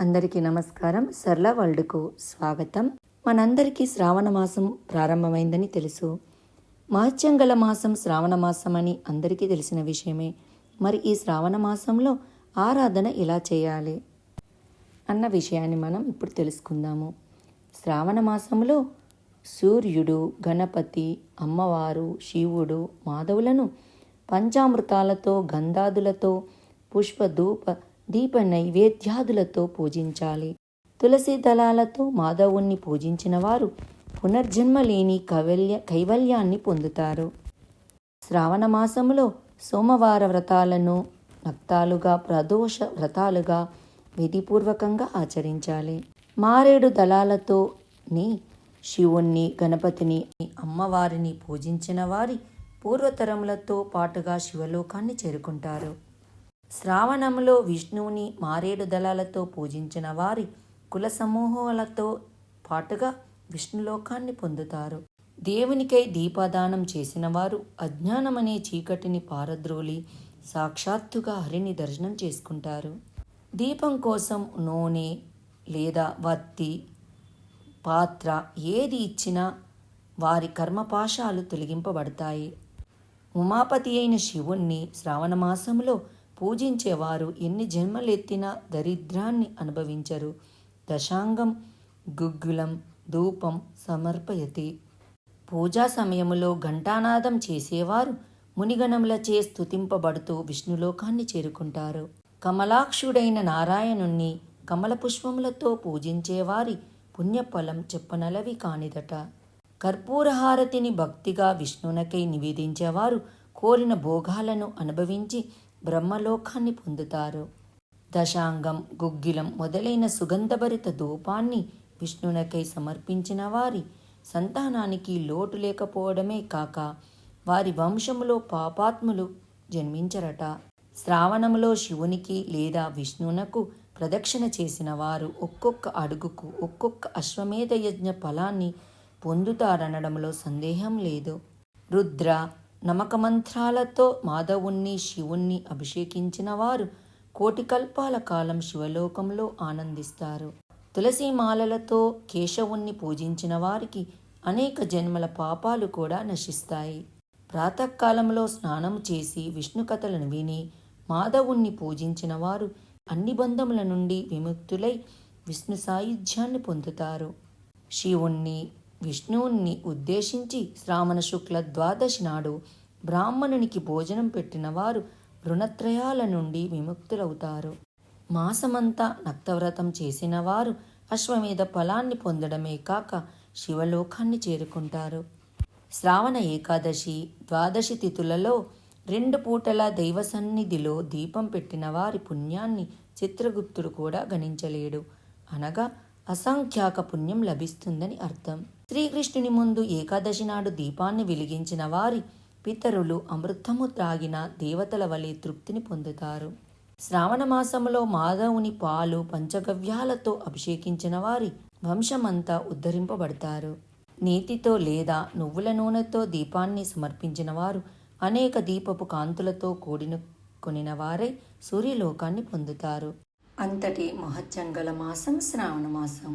అందరికీ నమస్కారం. సర్ల వరల్డ్కు స్వాగతం. మనందరికీ శ్రావణ మాసం ప్రారంభమైందని తెలుసు. మహత్యంగల మాసం శ్రావణ మాసం అని అందరికీ తెలిసిన విషయమే. మరి ఈ శ్రావణ మాసంలో ఆరాధన ఎలా చేయాలి అన్న విషయాన్ని మనం ఇప్పుడు తెలుసుకుందాము. శ్రావణ మాసంలో సూర్యుడు గణపతి అమ్మవారు శివుడు మాధవులను పంచామృతాలతో గంధాదులతో పుష్ప ధూప దీప నైవేద్యాదులతో పూజించాలి. తులసి దళాలతో మాధవుణ్ణి పూజించిన వారు పునర్జన్మ లేని కవల్య కైవల్యాన్ని పొందుతారు. శ్రావణ మాసంలో సోమవార వ్రతాలను నక్తాలుగా ప్రదోష వ్రతాలుగా విధిపూర్వకంగా ఆచరించాలి. మారేడు దళాలతో ని శివుణ్ణి గణపతిని అమ్మవారిని పూజించిన వారి పూర్వతరములతో పాటుగా శివలోకాన్ని చేరుకుంటారు. శ్రావణంలో విష్ణువుని మారేడు దళాలతో పూజించిన వారి కుల సమూహాలతో పాటుగా విష్ణులోకాన్ని పొందుతారు. దేవునికై దీపదానం చేసిన వారు అజ్ఞానమనే చీకటిని పారద్రోలి సాక్షాత్తుగా హరిని దర్శనం చేసుకుంటారు. దీపం కోసం నూనె లేదా వత్తి పాత్ర ఏది ఇచ్చినా వారి కర్మపాశాలు తొలగింపబడతాయి. ఉమాపతి అయిన శివుణ్ణి శ్రావణ మాసంలో పూజించేవారు ఎన్ని జన్మలెత్తినా దరిద్రాన్ని అనుభవించరు. దశాంగం గుగ్గులం ధూపం సమర్పయతి. పూజా సమయములో ఘంటానాదం చేసేవారు మునిగణములచే స్థుతింపబడుతూ విష్ణులోకాన్ని చేరుకుంటారు. కమలాక్షుడైన నారాయణుణ్ణి కమల పుష్పములతో పూజించేవారి పుణ్యఫలం చెప్పనలవి కానిదట. కర్పూరహారతిని భక్తిగా విష్ణునకై నివేదించేవారు కోరిన భోగాలను అనుభవించి బ్రహ్మలోకాన్ని పొందుతారు. దశాంగం గుగ్గిలం మొదలైన సుగంధభరిత ధూపాన్ని విష్ణునకై సమర్పించిన వారి సంతానానికి లోటు లేకపోవడమే కాక వారి వంశములో పాపాత్ములు జన్మించరట. శ్రావణములో శివునికి లేదా విష్ణునకు ప్రదక్షిణ చేసిన వారు ఒక్కొక్క అడుగుకు ఒక్కొక్క అశ్వమేధ యజ్ఞ ఫలాన్ని పొందుతారనడంలో సందేహం లేదు. రుద్ర నమకమంత్రాలతో మాధవుణ్ణి శివుణ్ణి అభిషేకించిన వారు కోటి కల్పాల కాలం శివలోకంలో ఆనందిస్తారు. తులసిమాలలతో కేశవుణ్ణి పూజించిన వారికి అనేక జన్మల పాపాలు కూడా నశిస్తాయి. ప్రాతకాలంలో స్నానం చేసి విష్ణు కథలను విని మాధవుణ్ణి పూజించిన వారు అన్ని బంధముల నుండి విముక్తులై విష్ణు సాయుధ్యాన్ని పొందుతారు. శివుణ్ణి విష్ణువుని ఉద్దేశించి శ్రావణ శుక్ల ద్వాదశి నాడు బ్రాహ్మణునికి భోజనం పెట్టిన వారు రుణత్రయాల నుండి విముక్తులవుతారు. మాసమంతా నక్తవ్రతం చేసిన వారు అశ్వమేధ ఫలాన్ని పొందడమే కాక శివలోకాన్ని చేరుకుంటారు. శ్రావణ ఏకాదశి ద్వాదశి తిథులలో రెండు పూటల దైవ సన్నిధిలో దీపం పెట్టిన వారి పుణ్యాన్ని చిత్రగుప్తుడు కూడా గణించలేడు. అనగా అసంఖ్యాక పుణ్యం లభిస్తుందని అర్థం. శ్రీకృష్ణుని ముందు ఏకాదశి నాడు దీపాన్ని వెలిగించిన వారి పితరులు అమృతము త్రాగిన దేవతల వలె తృప్తిని పొందుతారు. శ్రావణ మాసంలో మాధవుని పాలు పంచగవ్యాలతో అభిషేకించిన వారి వంశమంతా ఉద్ధరింపబడతారు. నీతితో లేదా నువ్వుల నూనెతో దీపాన్ని సమర్పించిన వారు అనేక దీపపు కాంతులతో కూడిన కొనిన వారై సూర్యలోకాన్ని పొందుతారు. అంతటి మహత్యంగల మాసం శ్రావణ మాసం.